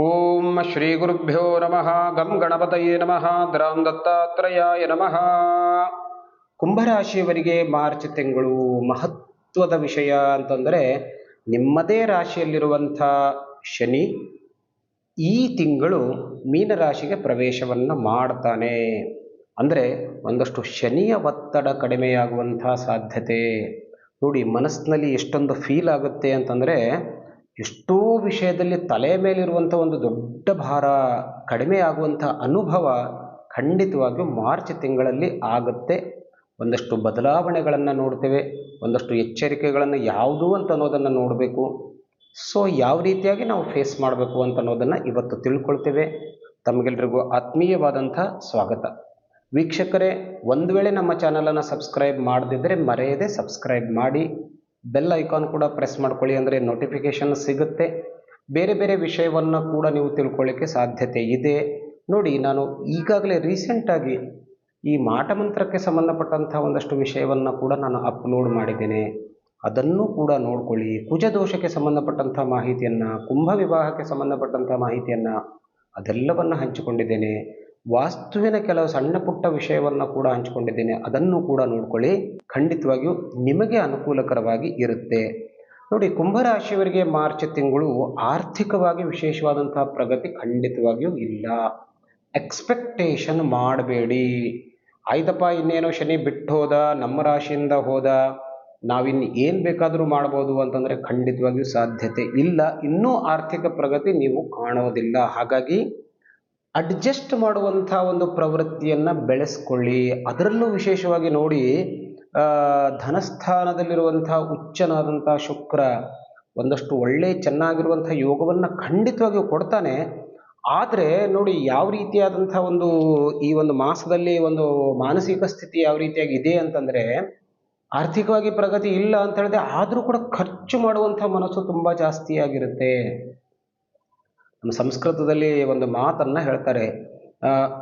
ಓಂ ಶ್ರೀ ಗುರುಭ್ಯೋ ನಮಃ ಗಂ ಗಣಪತಯೇ ನಮಃ ದ್ರಾಂ ದತ್ತಾತ್ರೇಯಾಯ ನಮಃ ಕುಂಭರಾಶಿಯವರಿಗೆ ಮಾರ್ಚ್ ತಿಂಗಳು ಮಹತ್ವದ ವಿಷಯ ಅಂತಂದರೆ, ನಿಮ್ಮದೇ ರಾಶಿಯಲ್ಲಿರುವಂಥ ಶನಿ ಈ ತಿಂಗಳು ಮೀನರಾಶಿಗೆ ಪ್ರವೇಶವನ್ನು ಮಾಡ್ತಾನೆ. ಅಂದರೆ ಒಂದಷ್ಟು ಶನಿಯ ಒತ್ತಡ ಕಡಿಮೆಯಾಗುವಂಥ ಸಾಧ್ಯತೆ. ನೋಡಿ, ಮನಸ್ಸಿನಲ್ಲಿ ಎಷ್ಟೊಂದು ಫೀಲ್ ಆಗುತ್ತೆ ಅಂತಂದರೆ ಎಷ್ಟೋ ವಿಷಯದಲ್ಲಿ ತಲೆ ಮೇಲಿರುವಂಥ ಒಂದು ದೊಡ್ಡ ಭಾರ ಕಡಿಮೆ ಆಗುವಂಥ ಅನುಭವ ಖಂಡಿತವಾಗಿಯೂ ಮಾರ್ಚ್ ತಿಂಗಳಲ್ಲಿ ಆಗುತ್ತೆ. ಒಂದಷ್ಟು ಬದಲಾವಣೆಗಳನ್ನು ನೋಡ್ತೇವೆ, ಒಂದಷ್ಟು ಎಚ್ಚರಿಕೆಗಳನ್ನು ಯಾವುದು ಅಂತ ಅನ್ನೋದನ್ನು ನೋಡಬೇಕು. ಸೊ, ಯಾವ ರೀತಿಯಾಗಿ ನಾವು ಫೇಸ್ ಮಾಡಬೇಕು ಅಂತ ಅನ್ನೋದನ್ನು ಇವತ್ತು ತಿಳ್ಕೊಳ್ತೇವೆ. ತಮಗೆಲ್ರಿಗೂ ಆತ್ಮೀಯವಾದಂಥ ಸ್ವಾಗತ. ವೀಕ್ಷಕರೇ, ಒಂದು ವೇಳೆ ನಮ್ಮ ಚಾನಲನ್ನು ಸಬ್ಸ್ಕ್ರೈಬ್ ಮಾಡದಿದ್ದರೆ ಮರೆಯದೆ ಸಬ್ಸ್ಕ್ರೈಬ್ ಮಾಡಿ. ಬೆಲ್ ಐಕಾನ್ ಕೂಡ ಪ್ರೆಸ್ ಮಾಡ್ಕೊಳ್ಳಿ ಅಂದರೆ ನೋಟಿಫಿಕೇಷನ್ ಸಿಗುತ್ತೆ. ಬೇರೆ ಬೇರೆ ವಿಷಯವನ್ನು ಕೂಡ ನೀವು ತಿಳ್ಕೊಳ್ಳಿಕ್ಕೆ ಸಾಧ್ಯತೆ ಇದೆ. ನೋಡಿ, ನಾನು ಈಗಾಗಲೇ ರೀಸೆಂಟಾಗಿ ಈ ಮಾಟಮಂತ್ರಕ್ಕೆ ಸಂಬಂಧಪಟ್ಟಂಥ ಒಂದಷ್ಟು ವಿಷಯವನ್ನು ಕೂಡ ನಾನು ಅಪ್ಲೋಡ್ ಮಾಡಿದ್ದೇನೆ. ಅದನ್ನು ಕೂಡ ನೋಡ್ಕೊಳ್ಳಿ. ಕುಜದೋಷಕ್ಕೆ ಸಂಬಂಧಪಟ್ಟಂಥ ಮಾಹಿತಿಯನ್ನು, ಕುಂಭ ವಿವಾಹಕ್ಕೆ ಸಂಬಂಧಪಟ್ಟಂಥ ಮಾಹಿತಿಯನ್ನು ಅದೆಲ್ಲವನ್ನು ಹಂಚಿಕೊಂಡಿದ್ದೇನೆ. ವಾಸ್ತುವಿನ ಕೆಲವು ಸಣ್ಣ ಪುಟ್ಟ ವಿಷಯವನ್ನು ಕೂಡ ಹಂಚಿಕೊಂಡಿದ್ದೇನೆ. ಅದನ್ನು ಕೂಡ ನೋಡ್ಕೊಳ್ಳಿ. ಖಂಡಿತವಾಗಿಯೂ ನಿಮಗೆ ಅನುಕೂಲಕರವಾಗಿ ಇರುತ್ತೆ. ನೋಡಿ, ಕುಂಭರಾಶಿಯವರಿಗೆ ಮಾರ್ಚ್ ತಿಂಗಳು ಆರ್ಥಿಕವಾಗಿ ವಿಶೇಷವಾದಂತಹ ಪ್ರಗತಿ ಖಂಡಿತವಾಗಿಯೂ ಇಲ್ಲ. ಎಕ್ಸ್ಪೆಕ್ಟೇಷನ್ ಮಾಡಬೇಡಿ. ಆಯ್ತಪ್ಪ, ಇನ್ನೇನೋ ಶನಿ ಬಿಟ್ಟು ಹೋದ, ನಮ್ಮ ರಾಶಿಯಿಂದ ಹೋದ, ನಾವಿನ್ನು ಏನು ಬೇಕಾದರೂ ಮಾಡ್ಬೋದು ಅಂತಂದರೆ ಖಂಡಿತವಾಗಿಯೂ ಸಾಧ್ಯತೆ ಇಲ್ಲ. ಇನ್ನೂ ಆರ್ಥಿಕ ಪ್ರಗತಿ ನೀವು ಕಾಣೋದಿಲ್ಲ. ಹಾಗಾಗಿ ಅಡ್ಜಸ್ಟ್ ಮಾಡುವಂಥ ಒಂದು ಪ್ರವೃತ್ತಿಯನ್ನು ಬೆಳೆಸ್ಕೊಳ್ಳಿ. ಅದರಲ್ಲೂ ವಿಶೇಷವಾಗಿ ನೋಡಿ ಧನಸ್ಥಾನದಲ್ಲಿರುವಂಥ ಉಚ್ಚನಾದಂಥ ಶುಕ್ರ ಒಂದಷ್ಟು ಒಳ್ಳೆ ಚೆನ್ನಾಗಿರುವಂಥ ಯೋಗವನ್ನು ಖಂಡಿತವಾಗಿಯೂ ಕೊಡ್ತಾನೆ. ಆದರೆ ನೋಡಿ, ಯಾವ ರೀತಿಯಾದಂಥ ಒಂದು, ಈ ಒಂದು ಮಾಸದಲ್ಲಿ ಒಂದು ಮಾನಸಿಕ ಸ್ಥಿತಿ ಯಾವ ರೀತಿಯಾಗಿ ಇದೆ ಅಂತಂದರೆ, ಆರ್ಥಿಕವಾಗಿ ಪ್ರಗತಿ ಇಲ್ಲ ಅಂತ ಹೇಳಿದೆ ಆದರೂ ಕೂಡ ಖರ್ಚು ಮಾಡುವಂಥ ಮನಸ್ಸು ತುಂಬ ಜಾಸ್ತಿಯಾಗಿರುತ್ತೆ. ನಮ್ಮ ಸಂಸ್ಕೃತದಲ್ಲಿ ಒಂದು ಮಾತನ್ನು ಹೇಳ್ತಾರೆ.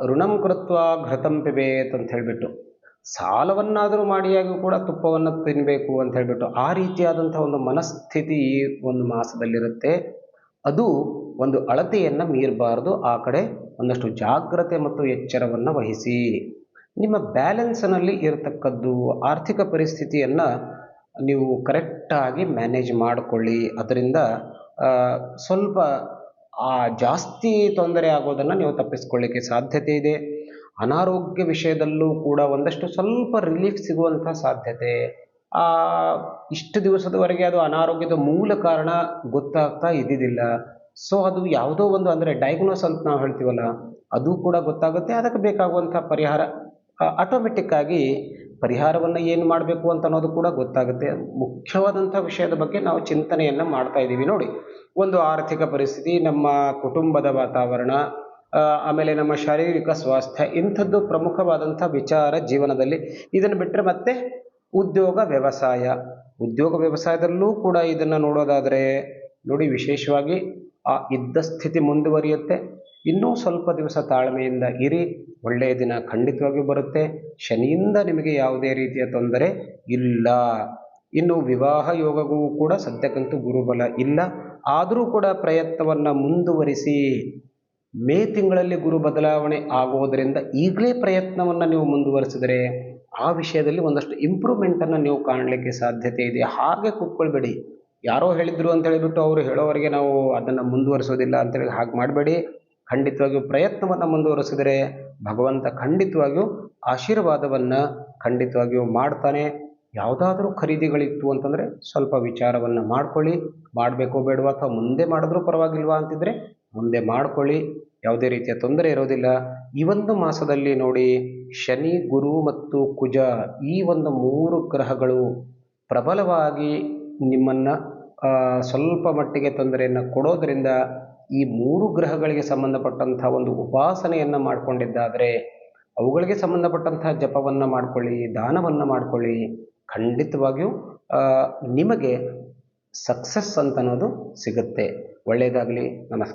ಋಣಂ ಕೃತ್ವ ಘೃತಂ ಪಿಬೇತ್ ಅಂತ ಹೇಳಿಬಿಟ್ಟು, ಸಾಲವನ್ನಾದರೂ ಮಾಡಿಯಾಗೂ ಕೂಡ ತುಪ್ಪವನ್ನು ತಿನ್ನಬೇಕು ಅಂತ ಹೇಳಿಬಿಟ್ಟು, ಆ ರೀತಿಯಾದಂಥ ಒಂದು ಮನಸ್ಥಿತಿ ಒಂದು ಮಾಸದಲ್ಲಿರುತ್ತೆ. ಅದು ಒಂದು ಅಳತೆಯನ್ನು ಮೀರಬಾರ್ದು. ಆ ಕಡೆ ಒಂದಷ್ಟು ಜಾಗ್ರತೆ ಮತ್ತು ಎಚ್ಚರವನ್ನು ವಹಿಸಿ. ನಿಮ್ಮ ಬ್ಯಾಲೆನ್ಸ್ನಲ್ಲಿ ಇರತಕ್ಕದ್ದು ಆರ್ಥಿಕ ಪರಿಸ್ಥಿತಿಯನ್ನು ನೀವು ಕರೆಕ್ಟಾಗಿ ಮ್ಯಾನೇಜ್ ಮಾಡಿಕೊಳ್ಳಿ. ಅದರಿಂದ ಸ್ವಲ್ಪ ಆ ಜಾಸ್ತಿ ತೊಂದರೆ ಆಗೋದನ್ನು ನೀವು ತಪ್ಪಿಸ್ಕೊಳ್ಳಿಕ್ಕೆ ಸಾಧ್ಯತೆ ಇದೆ. ಅನಾರೋಗ್ಯ ವಿಷಯದಲ್ಲೂ ಕೂಡ ಒಂದಷ್ಟು ಸ್ವಲ್ಪ ರಿಲೀಫ್ ಸಿಗುವಂಥ ಸಾಧ್ಯತೆ. ಆ, ಇಷ್ಟು ದಿವಸದವರೆಗೆ ಅದು ಅನಾರೋಗ್ಯದ ಮೂಲ ಕಾರಣ ಗೊತ್ತಾಗ್ತಾ ಇದ್ದಿದ್ದಿಲ್ಲ. ಸೊ ಅದು ಯಾವುದೋ ಒಂದು ಅಂದರೆ ಡಯಾಗ್ನೋಸ್ ಅಂತ ನಾವು ಹೇಳ್ತೀವಲ್ಲ, ಅದು ಕೂಡ ಗೊತ್ತಾಗುತ್ತೆ. ಅದಕ್ಕೆ ಬೇಕಾಗುವಂಥ ಪರಿಹಾರ ಆಟೋಮೆಟಿಕ್ ಆಗಿ ಪರಿಹಾರವನ್ನು ಏನು ಮಾಡಬೇಕು ಅಂತ ಅನ್ನೋದು ಕೂಡ ಗೊತ್ತಾಗುತ್ತೆ. ಮುಖ್ಯವಾದಂಥ ವಿಷಯದ ಬಗ್ಗೆ ನಾವು ಚಿಂತನೆಯನ್ನು ಮಾಡ್ತಾ ಇದ್ದೀವಿ ನೋಡಿ. ಒಂದು ಆರ್ಥಿಕ ಪರಿಸ್ಥಿತಿ, ನಮ್ಮ ಕುಟುಂಬದ ವಾತಾವರಣ ಆಮೇಲೆ ನಮ್ಮ ಶಾರೀರಿಕ ಸ್ವಾಸ್ಥ್ಯ, ಇಂಥದ್ದು ಪ್ರಮುಖವಾದಂಥ ವಿಚಾರ ಜೀವನದಲ್ಲಿ. ಇದನ್ನು ಬಿಟ್ಟರೆ ಮತ್ತೆ ಉದ್ಯೋಗ ವ್ಯವಸಾಯ. ಉದ್ಯೋಗ ವ್ಯವಸಾಯದಲ್ಲೂ ಕೂಡ ಇದನ್ನು ನೋಡೋದಾದರೆ ನೋಡಿ ವಿಶೇಷವಾಗಿ ಆ ಇದ್ದ ಸ್ಥಿತಿ ಮುಂದುವರಿಯುತ್ತೆ. ಇನ್ನೂ ಸ್ವಲ್ಪ ದಿವಸ ತಾಳ್ಮೆಯಿಂದ ಇರಿ. ಒಳ್ಳೆಯ ದಿನ ಖಂಡಿತವಾಗಿಯೂ ಬರುತ್ತೆ. ಶನಿಯಿಂದ ನಿಮಗೆ ಯಾವುದೇ ರೀತಿಯ ತೊಂದರೆ ಇಲ್ಲ. ಇನ್ನು ವಿವಾಹ ಯೋಗಗೂ ಕೂಡ ಸದ್ಯಕ್ಕಂತೂ ಗುರುಬಲ ಇಲ್ಲ. ಆದರೂ ಕೂಡ ಪ್ರಯತ್ನವನ್ನು ಮುಂದುವರಿಸಿ. ಮೇ ತಿಂಗಳಲ್ಲಿ ಗುರು ಬದಲಾವಣೆ ಆಗೋದರಿಂದ ಈಗಲೇ ಪ್ರಯತ್ನವನ್ನು ನೀವು ಮುಂದುವರಿಸಿದರೆ ಆ ವಿಷಯದಲ್ಲಿ ಒಂದಷ್ಟು ಇಂಪ್ರೂವ್ಮೆಂಟನ್ನು ನೀವು ಕಾಣಲಿಕ್ಕೆ ಸಾಧ್ಯತೆ ಇದೆ. ಹಾಗೆ ಕೂತ್ಕೊಳ್ಬೇಡಿ. ಯಾರೋ ಹೇಳಿದ್ರು ಅಂತ ಹೇಳಿಬಿಟ್ಟು ಅವರು ಹೇಳೋವರೆಗೆ ನಾವು ಅದನ್ನು ಮುಂದುವರಿಸೋದಿಲ್ಲ ಅಂತೇಳಿ ಹಾಗೆ ಮಾಡಬೇಡಿ. ಖಂಡಿತವಾಗಿಯೂ ಪ್ರಯತ್ನವನ್ನು ಮುಂದುವರಿಸಿದರೆ ಭಗವಂತ ಖಂಡಿತವಾಗಿಯೂ ಆಶೀರ್ವಾದವನ್ನು ಖಂಡಿತವಾಗಿಯೂ ಮಾಡ್ತಾನೆ. ಯಾವುದಾದ್ರೂ ಖರೀದಿಗಳಿತ್ತು ಅಂತಂದರೆ ಸ್ವಲ್ಪ ವಿಚಾರವನ್ನು ಮಾಡ್ಕೊಳ್ಳಿ. ಮಾಡಬೇಕೋ ಬೇಡವಾ ಅಥವಾ ಮುಂದೆ ಮಾಡಿದ್ರೂ ಪರವಾಗಿಲ್ವಾ ಅಂತಿದ್ರೆ ಮುಂದೆ ಮಾಡ್ಕೊಳ್ಳಿ. ಯಾವುದೇ ರೀತಿಯ ತೊಂದರೆ ಇರೋದಿಲ್ಲ. ಈ ಒಂದು ಮಾಸದಲ್ಲಿ ನೋಡಿ ಶನಿ, ಗುರು ಮತ್ತು ಕುಜ ಈ ಒಂದು ಮೂರು ಗ್ರಹಗಳು ಪ್ರಬಲವಾಗಿ ನಿಮ್ಮನ್ನು ಸ್ವಲ್ಪ ಮಟ್ಟಿಗೆ ತೊಂದರೆಯನ್ನು ಕೊಡೋದರಿಂದ ಈ ಮೂರು ಗ್ರಹಗಳಿಗೆ ಸಂಬಂಧಪಟ್ಟಂಥ ಒಂದು ಉಪಾಸನೆಯನ್ನು ಮಾಡಿಕೊಂಡಿದ್ದಾದರೆ ಅವುಗಳಿಗೆ ಸಂಬಂಧಪಟ್ಟಂಥ ಜಪವನ್ನು ಮಾಡಿಕೊಳ್ಳಿ, ದಾನವನ್ನು ಮಾಡಿಕೊಳ್ಳಿ, ಖಂಡಿತವಾಗಿಯೂ ನಿಮಗೆ ಸಕ್ಸಸ್ ಅಂತ ಅನ್ನೋದು ಸಿಗುತ್ತೆ. ಒಳ್ಳೆಯದಾಗಲಿ, ನಮಸ್ಕಾರ.